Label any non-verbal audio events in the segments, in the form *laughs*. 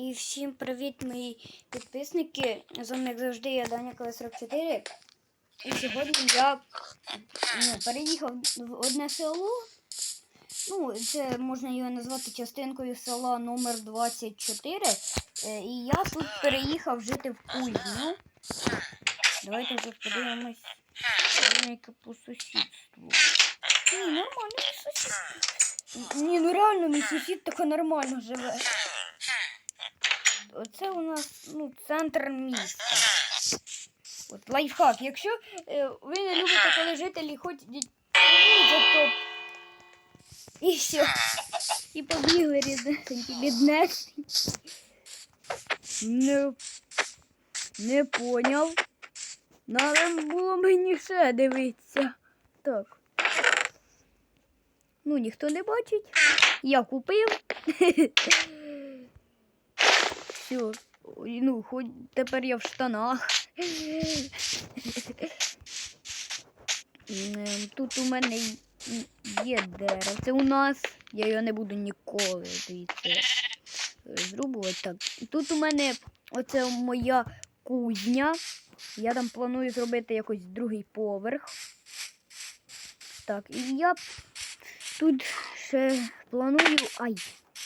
І всім привіт, мої підписники. З вами як завжди я Даня Колес 44. І сьогодні я ну, переїхав в одне село. Ну, це можна його назвати частинкою села номер 24. Е, І я тут переїхав жити в кузню. Давайте вже подивимось, яке по сусідству. Ні, нормально мій сусід. Ні, ну реально мій сусід тако нормально живе. Оце у нас ну, центр міста. От лайфхак. Якщо е, ви не любите, коли жителі ходять то і все. І побігли ріднесенькі, біднесенькі. Не, не поняв. Надо було мені ще дивитися. Так. Ну, ніхто не бачить. Я купив. *laughs* Все. Ну, хоч тепер я в штанах. Тут у мене є дерево. Це у нас. Я його не буду ніколи дивіться, зрубувати. Так. Тут у мене оце моя кузня. Я там планую зробити якось другий поверх. Так, і я тут ще планую. Ай!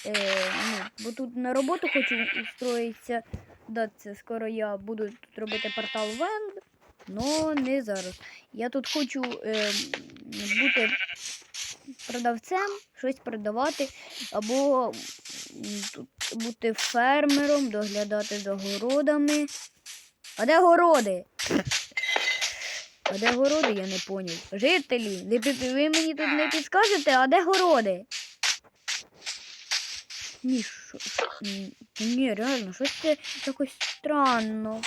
Е, ну, бо тут на роботу хочу устроїтися. Да, це скоро я буду тут робити портал Венд, але не зараз. Я тут хочу е, бути продавцем, щось продавати, або тут бути фермером, доглядати за городами. А де городи? А де городи, я не поняв. Жителі, ви, мені тут не підскажете, а де городи? Ні, що- ні, реально, щось це якось странно.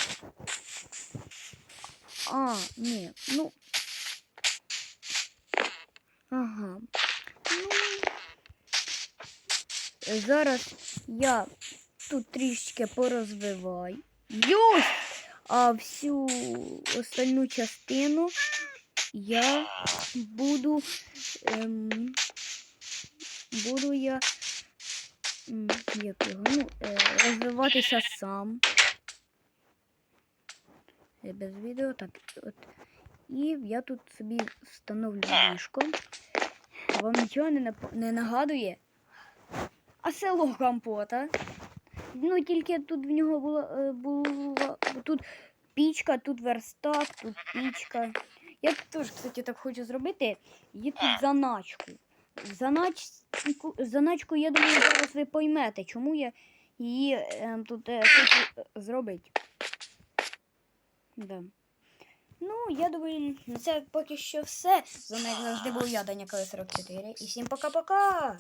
А, ні, ну. Ага. Ну, зараз я тут трішечки порозвиваю. Юсь! А всю остальну частину я буду. Ем, буду я. Як його? Ну, е, розвиватися сам. Е, Без відео. Так, от. І я тут собі встановлю ліжко. Вам нічого не, нап- не нагадує? А село компота. Ну, тільки тут в нього було, е, було тут пічка, тут верстак, тут пічка. Я теж, кстати, так хочу зробити. Є тут заначку. Заначку, заначку, я думаю, зараз ви поймете, чому я її е, тут е, хочу е, зробити. Да. Ну, я думаю, це поки що все. За мене завжди був я, Даня Колес 44. І всім пока-пока!